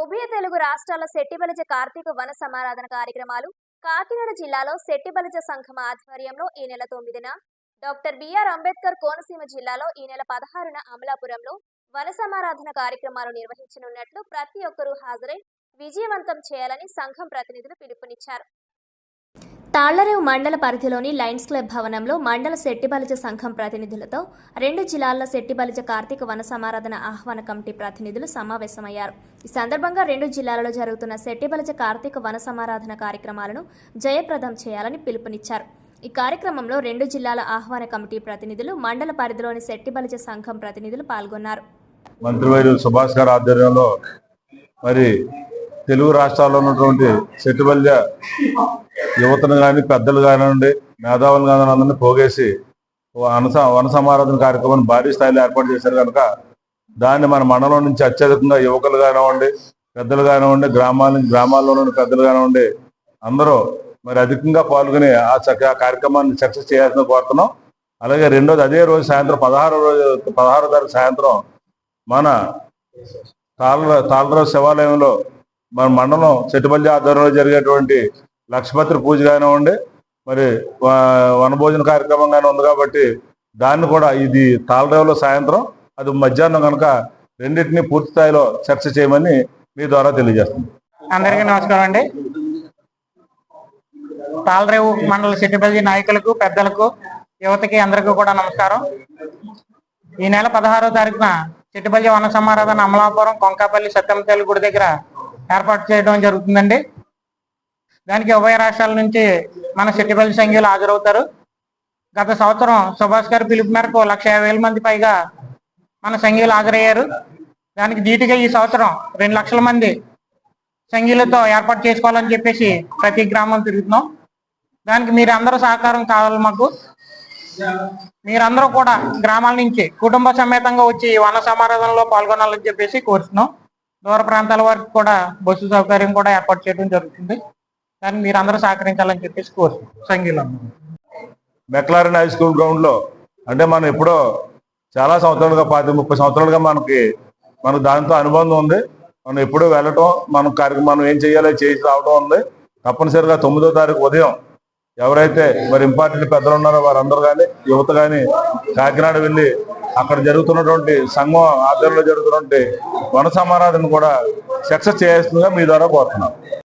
ఉభయ తెలుగు రాష్ట్రాల శెట్టిబలిజ కార్తీక వన సమారాధన కార్యక్రమాలు కాకినాడ జిల్లాలో శెట్టిబలిజ సంఘం ఆధ్వర్యంలో ఈ నెల తొమ్మిదిన డాక్టర్ బిఆర్ అంబేద్కర్ కోనసీమ జిల్లాలో ఈ నెల పదహారున అమలాపురంలో వన సమారాధన కార్యక్రమాలు నిర్వహించనున్నట్లు ప్రతి ఒక్కరూ హాజరై విజయవంతం చేయాలని సంఘం ప్రతినిధులు పిలుపునిచ్చారు. తాళ్ళరేవు మండల పరిధిలోని లయన్స్ క్లబ్ భవనంలో మండల శెట్టిబలిజ సంఘం ప్రతినిధులతో రెండు జిల్లాల శెట్టిబలిజ కార్తీక వన సమారాధన ఆహ్వాన కమిటీ ప్రతినిధులు సమావేశమయ్యారు. ఈ సందర్భంగా రెండు జిల్లాలలో జరుగుతున్న శెట్టిబలిజ కార్తీక వన సమారాధన కార్యక్రమాలను జయప్రదం చేయాలని పిలుపునిచ్చారు. ఈ కార్యక్రమంలో రెండు జిల్లాల ఆహ్వాన కమిటీ ప్రతినిధులు మండల పరిధిలోని శెట్టిబలిజ సంఘం ప్రతినిధులు పాల్గొన్నారు. సుభాష్ గారి ఆధ్వర్యంలో మరి తెలుగు రాష్ట్రాల్లో ఉన్నటువంటి సెట్టుబల్య యువతను కానీ పెద్దలు కానివ్వండి మేధావులు కానివ్వండి అందరినీ పోగేసి ఓ అనస వన సమారాధన కార్యక్రమాన్ని భారీ స్థాయిలో ఏర్పాటు చేశారు కనుక దాన్ని మన మండలం నుంచి అత్యధికంగా యువకులు కానివ్వండి పెద్దలు కానివ్వండి గ్రామాల గ్రామాల్లో ఉన్న పెద్దలు కానివ్వండి అందరూ మరి అధికంగా పాల్గొని ఆ చక్క కార్యక్రమాన్ని సక్సెస్ చేయాల్సిన కోరుతున్నాం. అలాగే రెండోది అదే రోజు సాయంత్రం పదహారో రోజు పదహారో తారీఖు సాయంత్రం మన తాళ తాళరావు శివాలయంలో మన మండలం చెట్టుపల్లి ఆధ్వర్యంలో జరిగేటువంటి లక్ష్మత్రి పూజ కానివ్వండి మరి వనభోజన కార్యక్రమం కానీ ఉంది కాబట్టి దాన్ని కూడా ఇది తాళరేవులో సాయంత్రం అది మధ్యాహ్నం కనుక రెండింటినీ పూర్తి స్థాయిలో చర్చ చేయమని మీ ద్వారా తెలియజేస్తుంది అందరికీ నమస్కారం అండి. తాళరేవు మండల సిట్టిపల్లి నాయకులకు పెద్దలకు యువతకి అందరికీ కూడా నమస్కారం. ఈ నెల పదహారో తారీఖున చిట్టుపల్లి వన సమారాధన అమలాపురం కొంకాపల్లి సత్యంతల్లి గుడి దగ్గర ఏర్పాటు చేయడం జరుగుతుందండి. దానికి ఉభయ రాష్ట్రాల నుంచి మన సిట్టిపల్లి సంఘీయులు హాజరవుతారు. గత సంవత్సరం సుభాష్ గారి పిలుపు మేరకు లక్ష వేల మంది పైగా మన సంఘీయులు హాజరయ్యారు. దానికి ధీటుగా ఈ సంవత్సరం రెండు లక్షల మంది సంఘీయులతో ఏర్పాటు చేసుకోవాలని చెప్పేసి ప్రతి గ్రామం తిరుగుతున్నాం. దానికి మీరు అందరూ సహకారం కావాలి మాకు. మీరందరూ కూడా గ్రామాల నుంచి కుటుంబ సమేతంగా వచ్చి వన సమారాధనలో పాల్గొనాలని చెప్పేసి కోరుతున్నాం. దూర ప్రాంతాల వారికి కూడా బస్సు సౌకర్యం కూడా ఏర్పాటు చేయడం జరుగుతుంది. కానీ మీరు అందరూ సహకరించాలని చెప్పేసి కోరు సంఘీయులు మెక్లారెన్ హై స్కూల్ గ్రౌండ్లో అంటే మనం ఎప్పుడో చాలా సంవత్సరాలుగా పాతి ముప్పై సంవత్సరాలుగా మనకి మనకు దానితో అనుబంధం ఉంది. మనం ఎప్పుడూ వెళ్ళటం మనం కార్యక్రమం మనం ఏం చేయాలో చేసి రావడం ఉంది. తప్పనిసరిగా తొమ్మిదో తారీఖు ఉదయం ఎవరైతే మరి ఇంపార్టెంట్ పెద్దలు ఉన్నారో వారందరూ కానీ యువత కానీ కాకినాడ వెళ్ళి అక్కడ జరుగుతున్నటువంటి సంఘం ఆధ్వర్యంలో జరుగుతున్నటువంటి వన కూడా సక్సెస్ చేయాల్సిందిగా మీ ద్వారా కోరుతున్నాం.